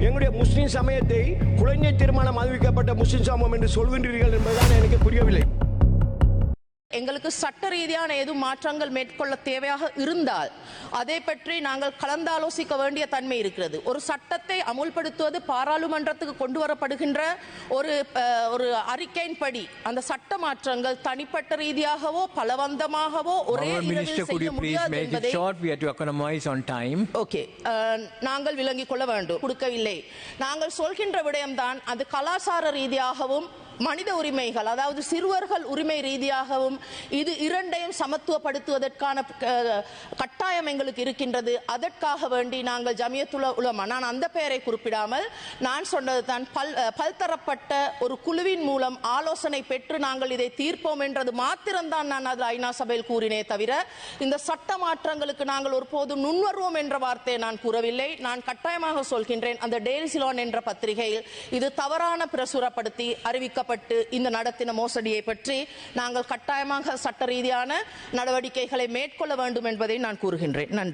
எங்களுடைய முஸ்லீம் சமயத்தை குழந்தை திருமணம் அறிவிக்கப்பட்ட முஸ்லீம் சமயம் என்று சொல்கின்றீர்கள் என்பதுதான் எனக்கு புரியவில்லை. எங்களுக்கு சட்ட ரீதியான எதுவும் மாற்றங்கள் மேற்கொள்ள தேவையாக இருந்தால் அதை பற்றி நாங்கள் கலந்தாலோசிக்க வேண்டிய தன்மை இருக்கிறது. ஒரு சட்டத்தை அமுல்படுத்துவது பாராளுமன்றத்துக்கு கொண்டு வரப்படுகின்ற ஒரு ஒரு அறிக்கையின்படி அந்த சட்ட மாற்றங்கள் தனிப்பட்ட ரீதியாகவோ பலவந்தமாகவோ ஒரே இரவில் செய்ய முடியாது என்பதை. ஓகே நாங்கள் விளங்கிக் கொள்ள வேண்டும். கொடுக்கவில்லை. நாங்கள் சொல்கின்ற விடயம்தான் அது கலாச்சார ரீதியாகவும் மனித உரிமைகள் அதாவது சிறுவர்கள் உரிமை ரீதியாகவும் இது இரண்டையும் சமத்துவப்படுத்துவதற்கான கட்டாயம் எங்களுக்கு இருக்கின்றது. அதற்காக வேண்டி நாங்கள் ஜமியத்துல உலமா நான் அந்த பெயரை குறிப்பிடாமல் நான் சொன்னது தான் பல் பல்தரப்பட்ட ஒரு குழுவின் மூலம் ஆலோசனை பெற்று நாங்கள் இதை தீர்ப்போம் என்றது மாத்திரம்தான் நான் அது ஐநா சபையில் கூறினே தவிர இந்த சட்ட மாற்றங்களுக்கு நாங்கள் ஒருபோதும் நுண்வருவோம் என்ற வார்த்தையை நான் கூறவில்லை. நான் கட்டாயமாக சொல்கின்றேன் அந்த டெய்லி சிலோன் என்ற பத்திரிகையில் இது தவறான பிரசுரப்படுத்தி அறிவிக்க அறிவிக்கப்பட்டு இந்த நடத்தின மோசடியை பற்றி நாங்கள் கட்டாயமாக சட்ட ரீதியான நடவடிக்கைகளை மேற்கொள்ள வேண்டும் என்பதை நான் கூறுகின்றேன். நன்றி.